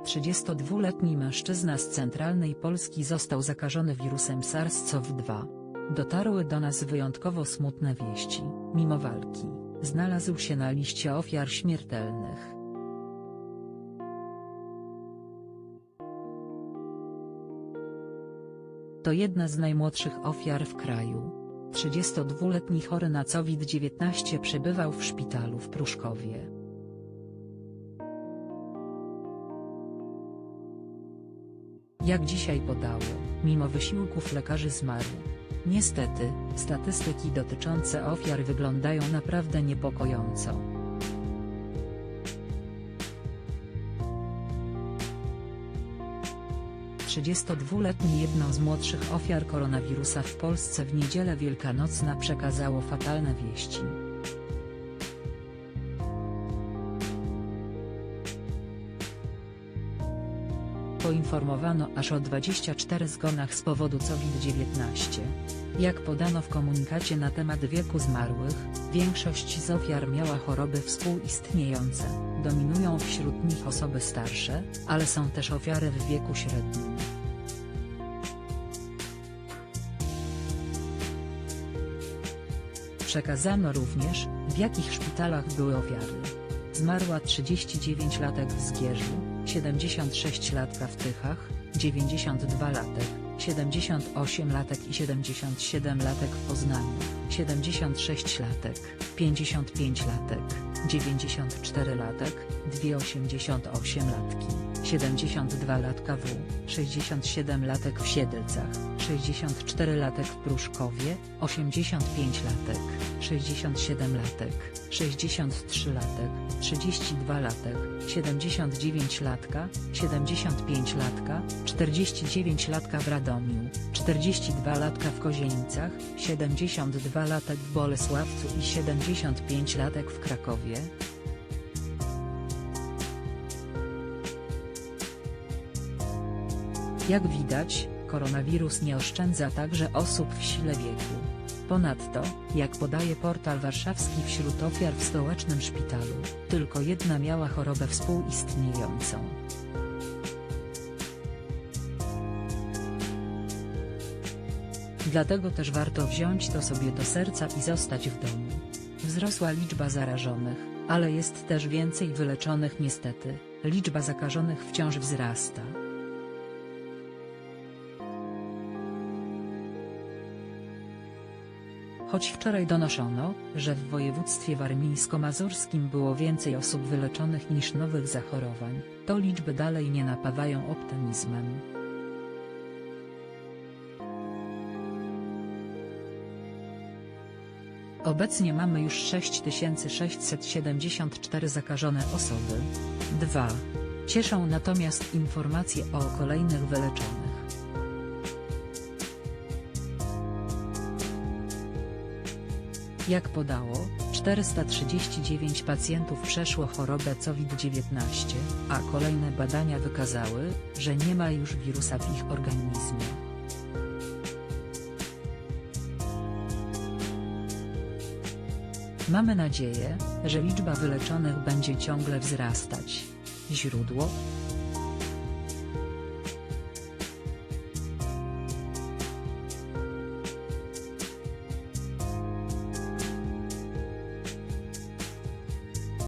32-letni mężczyzna z centralnej Polski został zakażony wirusem SARS-CoV-2. Dotarły do nas wyjątkowo smutne wieści, mimo walki, znalazł się na liście ofiar śmiertelnych. To jedna z najmłodszych ofiar w kraju. 32-letni chory na COVID-19 przebywał w szpitalu w Pruszkowie. Jak dzisiaj podało, mimo wysiłków lekarzy zmarł. Niestety, statystyki dotyczące ofiar wyglądają naprawdę niepokojąco. Trzydziestodwuletni jedną z młodszych ofiar koronawirusa w Polsce w niedzielę wielkanocna przekazało fatalne wieści. Poinformowano aż o 24 zgonach z powodu COVID-19. Jak podano w komunikacie na temat wieku zmarłych, większość z ofiar miała choroby współistniejące, dominują wśród nich osoby starsze, ale są też ofiary w wieku średnim. Przekazano również, w jakich szpitalach były ofiary. Zmarła 39-latek w Zgierzu, 76-latka w Tychach, 92-latek, 78-latek i 77-latek w Poznaniu, 76-latek, 55-latek, 94-latek, dwie 88-latki, 72-latka w, 67-latek w Siedlcach, 64-latek w Pruszkowie, 85-latek, 67-latek, 63-latek, 32-latek, 79-latka, 75-latka, 49-latka w Radomiu, 42-latka w Kozienicach, 72-latek w Bolesławcu i 75-latek w Krakowie. Jak widać, koronawirus nie oszczędza także osób w sile wieku. Ponadto, jak podaje portal warszawski wśród ofiar w stołecznym szpitalu, tylko jedna miała chorobę współistniejącą. Dlatego też warto wziąć to sobie do serca i zostać w domu. Wzrosła liczba zarażonych, ale jest też więcej wyleczonych niestety, liczba zakażonych wciąż wzrasta. Choć wczoraj donoszono, że w województwie warmińsko-mazurskim było więcej osób wyleczonych niż nowych zachorowań, to liczby dalej nie napawają optymizmem. Obecnie mamy już 6674 zakażone osoby. 2. Cieszą natomiast informacje o kolejnych wyleczonych. Jak podało, 439 pacjentów przeszło chorobę COVID-19, a kolejne badania wykazały, że nie ma już wirusa w ich organizmie. Mamy nadzieję, że liczba wyleczonych będzie ciągle wzrastać. Źródło